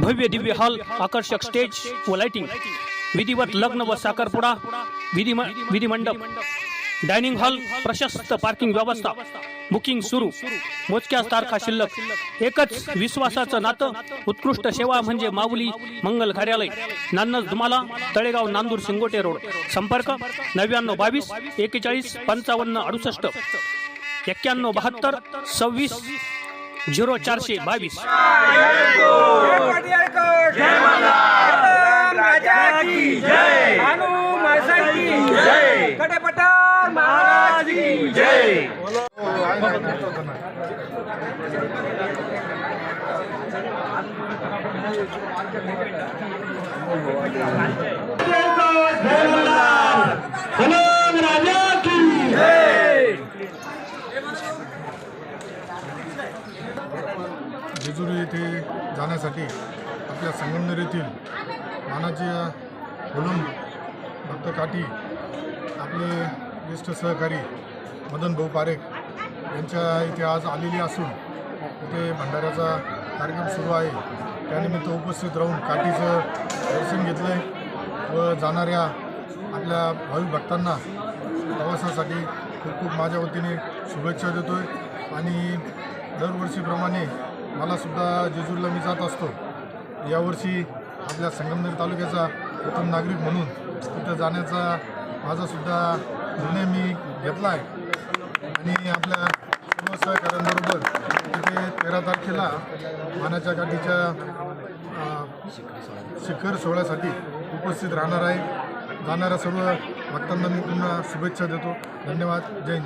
भव्य दिव्य हॉल आकर्षक स्टेज व लाइटिंग विधिवत लग्न व साखरपुडा विधिमंडप. डायनिंग हॉल प्रशस्त पार्किंग व्यवस्था. बुकिंग सुरू. मोजक्याच तारखा शिल्लक. एकच विश्वासाचं नातं. उत्कृष्ट सेवा म्हणजे माऊली मंगल कार्यालय. नान्नज धुमाला तळेगाव नांदूर शिंगोटे रोड. संपर्क नव्याण्णव बावीस एकेचाळीस पंचावन्न अडुसष्ट. एक्क्याण्णव बहात्तर सव्वीस झिरो चारशे बावीस. जय भानु मासा महाराज की जय जेजुरी येथे जाण्यासाठी आपल्या संगमनेर येथील मानाची होलून भक्त काठी आपले ज्येष्ठ सहकारी मदन भाऊ पारेख यांच्या इथे आज आलेली असून इथे भंडाऱ्याचा कार्यक्रम सुरू आहे. त्यानिमित्त उपस्थित राहून काठीचं दर्शन घेतलं आहे व जाणाऱ्या आपल्या भाविक भक्तांना प्रवासासाठी खूप खूप माझ्या वतीने शुभेच्छा देतो आहे आणि दरवर्षीप्रमाणे मलासुद्धा जेजूरला मी जात असतो. यावर्षी आपल्या संगमनेर तालुक्याचा प्रथम नागरिक म्हणून तिथं जाण्याचा माझासुद्धा निर्णय मी घेतला आहे. आणि आपल्या सर्व सहकाऱ्यांबरोबर तिथे तेरा तारखेला मानाच्या गाठीच्या शिखर सोहळ्यासाठी उपस्थित राहणार आहे. जाणाऱ्या सर्व भक्तांना मी पुन्हा शुभेच्छा देतो. धन्यवाद. जय हिंद.